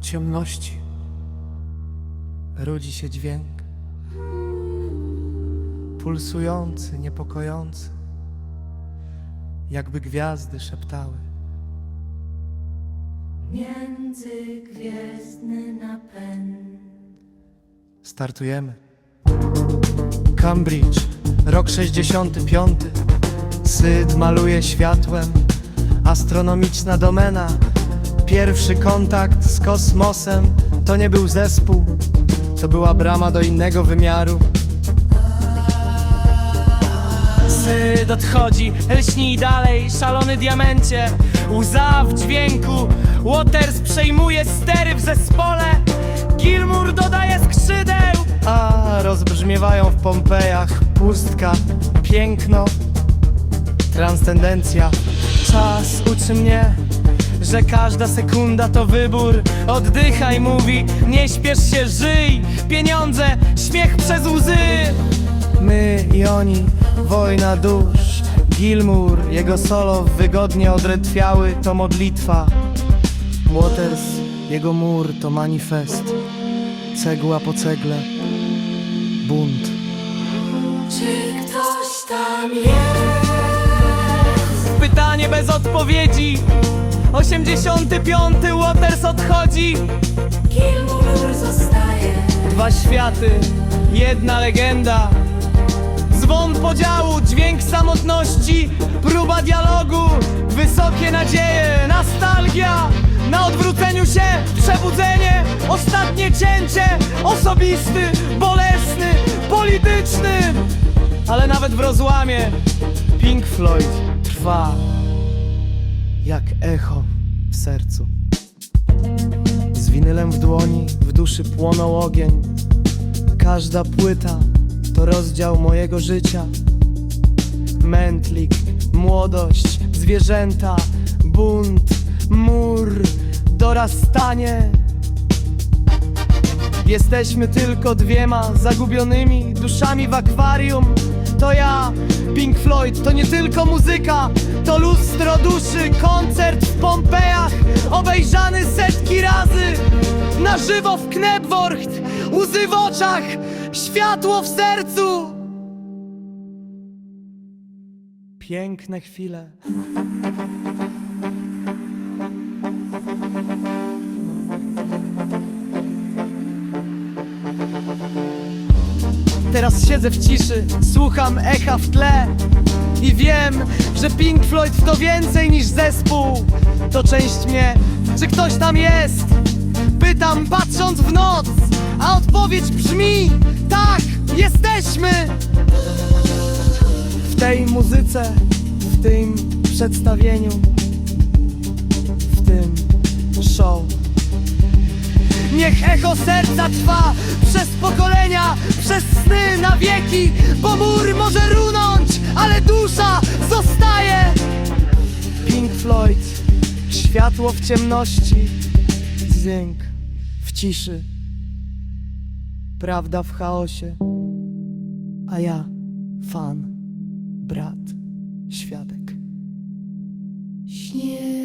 ciemności rodzi się dźwięk. Pulsujący, niepokojący, jakby gwiazdy szeptały. Międzygwiezdny napęd. Startujemy. Cambridge, rok 65. Syd maluje światłem. Astronomiczna domena. Pierwszy kontakt z kosmosem to nie był zespół, to była brama do innego wymiaru. Syd odchodzi, lśnij dalej, szalony diamencie Łza w dźwięku, Waters przejmuje stery w zespole Gilmour dodaje skrzydeł A rozbrzmiewają w Pompejach pustka, piękno, transcendencja. Czas uczy mnie, że każda sekunda to wybór Oddychaj, mówi, nie śpiesz się, żyj Pieniądze, śmiech przez łzy My i oni, wojna dusz. Gilmour, jego solo wygodnie odretwiały to modlitwa. Waters, jego mur to manifest. Cegła po cegle, bunt. Czy ktoś tam jest? Pytanie bez odpowiedzi. 85. Waters odchodzi. Gilmour zostaje. Dwa światy, jedna legenda. Dzwon podziału, dźwięk samotności. Próba dialogu, wysokie nadzieje Nostalgia, na odwróceniu się Przebudzenie, ostatnie cięcie Osobisty, bolesny, polityczny. Ale nawet w rozłamie Pink Floyd trwa jak echo w sercu. Z winylem w dłoni, w duszy płonął ogień. Każda płyta to rozdział mojego życia. Mętlik, młodość, zwierzęta, bunt, mur, dorastanie. Jesteśmy tylko dwiema zagubionymi duszami w akwarium. To ja, Pink Floyd, to nie tylko muzyka, to lustro duszy, koncert w Pompejach, obejrzany setki razy. Na żywo w Knebworcht, łzy w oczach, światło w sercu. Piękne chwile. Teraz siedzę w ciszy, słucham echa w tle I wiem, że Pink Floyd to więcej niż zespół To część mnie, czy ktoś tam jest? Pytam patrząc w noc, a odpowiedź brzmi Tak, jesteśmy! W tej muzyce, w tym przedstawieniu W tym show Niech echo serca trwa przez pokolenia, przez sny na wieki, bo mur może runąć, ale dusza zostaje. Pink Floyd, światło w ciemności, dźwięk w ciszy, prawda w chaosie, a ja fan, brat, świadek. Śnieg